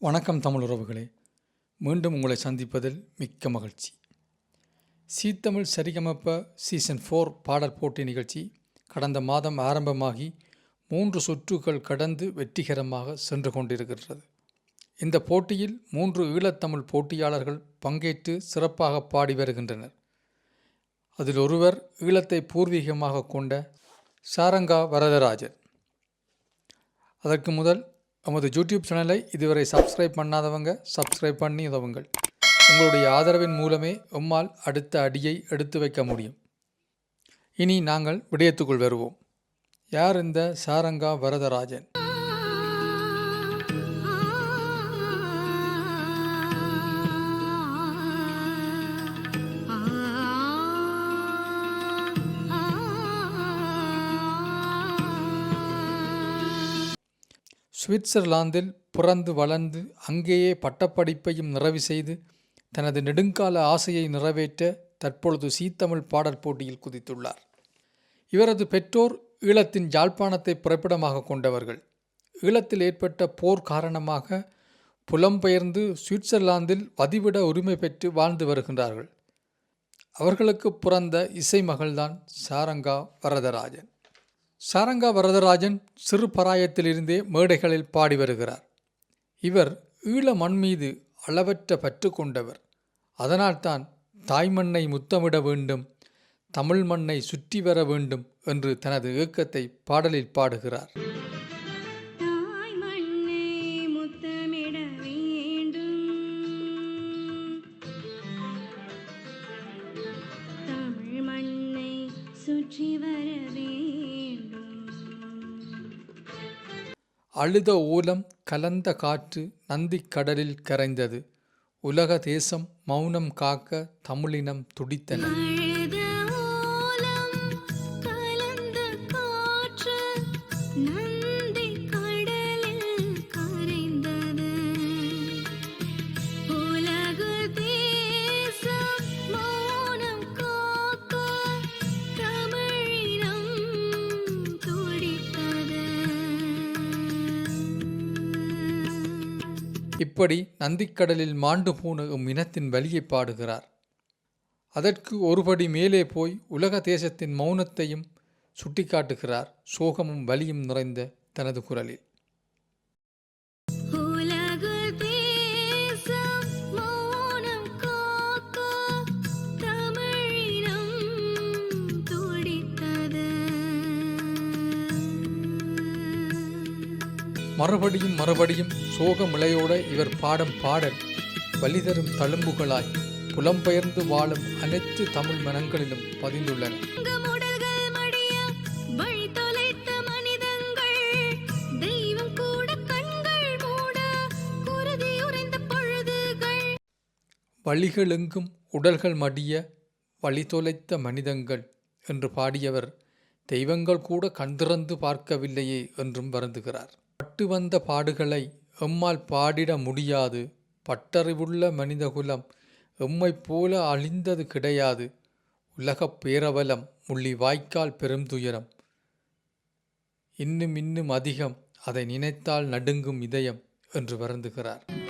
வணக்கம் தமிழ் உறவுகளே. மீண்டும் உங்களை சந்திப்பதில் மிக்க மகிழ்ச்சி. சீத்தமிழ் சரிகமப்ப சீசன் ஃபோர் பாடல் போட்டி நிகழ்ச்சி கடந்த மாதம் ஆரம்பமாகி மூன்று சுற்றுகள் கடந்து வெற்றிகரமாக சென்று கொண்டிருக்கிறது இந்த போட்டியில் மூன்று ஈழத்தமிழ் போட்டியாளர்கள் பங்கேற்று சிறப்பாக பாடி வருகின்றனர். அதில் ஒருவர் ஈழத்தை பூர்வீகமாக கொண்ட சாரங்கா வரதராஜன். அதற்கு முதல் நமது யூடியூப் சேனலை இதுவரை சப்ஸ்கிரைப் பண்ணாதவங்க சப்ஸ்கிரைப் பண்ணி உதவுங்கள் உங்களுடைய ஆதரவின் மூலமே உம்மால் அடுத்த அடியை எடுத்து வைக்க முடியும். இனி நாங்கள் விடயத்துக்குள் வருவோம். யார் இந்த சாரங்கா வரதராஜன்? சுவிட்சர்லாந்தில் பிறந்து வளர்ந்து அங்கேயே பட்டப்படிப்பையும் நிறைவு செய்து தனது நெடுங்கால ஆசையை நிறைவேற்ற தற்பொழுது சீத்தமிழ் பாடல் போட்டியில் குதித்துள்ளார். இவரது பெற்றோர் ஈழத்தின் யாழ்ப்பாணத்தை பிறப்பிடமாக கொண்டவர்கள். ஈழத்தில் ஏற்பட்ட போர் காரணமாக புலம்பெயர்ந்து சுவிட்சர்லாந்தில் வதிவிட உரிமை பெற்று வாழ்ந்து வருகின்றார்கள். அவர்களுக்கு பிறந்த இசை மகள்தான் சாரங்கா வரதராஜன். சாரங்கா வரதராஜன் சிறு பராயத்திலிருந்தே மேடைகளில் பாடி வருகிறார். இவர் ஈழ மண் மீது அளவற்ற பற்று கொண்டவர். அதனால்தான் தாய்மண்ணை முத்தமிட வேண்டும் தமிழ் மண்ணை சுற்றி வர வேண்டும் என்று தனது ஏக்கத்தை பாடலில் பாடுகிறார். சுற்றி வர அழுத ஓலம் கலந்த காற்று நந்திக் கடலில் கரைந்தது. உலக தேசம் மௌனம் காக்க தமிழினம் துடித்தன. இப்படி நந்திக்கடலில் மாண்டு போன இனத்தின் வழியை பாடுகிறார். அதற்கு ஒருபடி மேலே போய் உலக தேசத்தின் மௌனத்தையும் சுட்டிக்காட்டுகிறார். சோகமும் வலியும் நிறைந்த தனது குரலில். மறுபடியும் மறுபடியும் சோகமிழையோட இவர் பாடும் பாடல் வலிதரும் தழும்புகளாய் புலம்பெயர்ந்து வாழும் அனைத்து தமிழ் மனங்களிலும் பதிந்துள்ளன. வழி வழிகளெங்கும் உடல்கள் மடிய வழி தொலைத்த மனிதங்கள் என்று பாடியவர் தெய்வங்கள் கூட கண்திறந்து பார்க்கவில்லையே என்றும் வருந்துகிறார். பட்டு வந்த பாடுகளை எம்மால் பாடிட முடியாது. பட்டறிவுள்ள மனிதகுலம் எம்மைப் போல அழிந்தது கிடையாது. உலகப் பேரவலம் முள்ளி வாய்க்கால் பெரும் துயரம். இன்னும் இன்னும் அதிகம் அதை நினைத்தால் நடுங்கும் இதயம் என்று வருந்துகிறார்.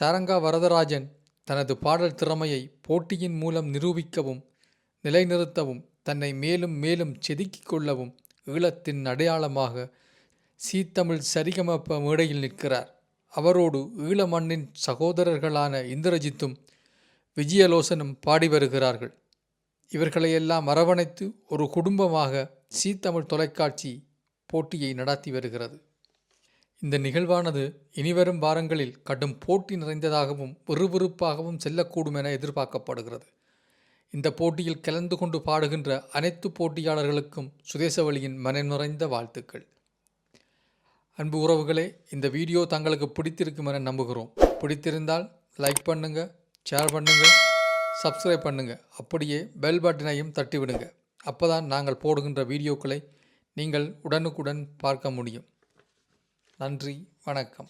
சாரங்கா வரதராஜன் தனது பாடல் திறமையை போட்டியின் மூலம் நிரூபிக்கவும் நிலைநிறுத்தவும் தன்னை மேலும் மேலும் செதுக்கிக் கொள்ளவும் ஈழத்தின் அடையாளமாக சீத்தமிழ் சரிகமப்ப மேடையில் நிற்கிறார். அவரோடு ஈழ மண்ணின் சகோதரர்களான இந்திரஜித்தும் விஜயலோசனும் பாடி வருகிறார்கள். இவர்களையெல்லாம் அரவணைத்து ஒரு குடும்பமாக சீத்தமிழ் தொலைக்காட்சி போட்டியை நடத்தி வருகிறது. இந்த நிகழ்வானது இனிவரும் வாரங்களில் கடும் போட்டி நிறைந்ததாகவும் விறுவிறுப்பாகவும் செல்லக்கூடும் என எதிர்பார்க்கப்படுகிறது. இந்த போட்டியில் கலந்து கொண்டு பாடுகின்ற அனைத்து போட்டியாளர்களுக்கும் சுதேசவழியின் மன நிறைந்த வாழ்த்துக்கள். அன்பு உறவுகளே இந்த வீடியோ தங்களுக்கு பிடித்திருக்கும் என நம்புகிறோம். பிடித்திருந்தால் லைக் பண்ணுங்க ஷேர் பண்ணுங்க சப்ஸ்கிரைப் பண்ணுங்க. அப்படியே பெல் பட்டனையும் தட்டிவிடுங்க. அப்போ தான் நாங்கள் போடுகின்ற வீடியோக்களை நீங்கள் உடனுக்குடன் பார்க்க முடியும். நன்றி வணக்கம்.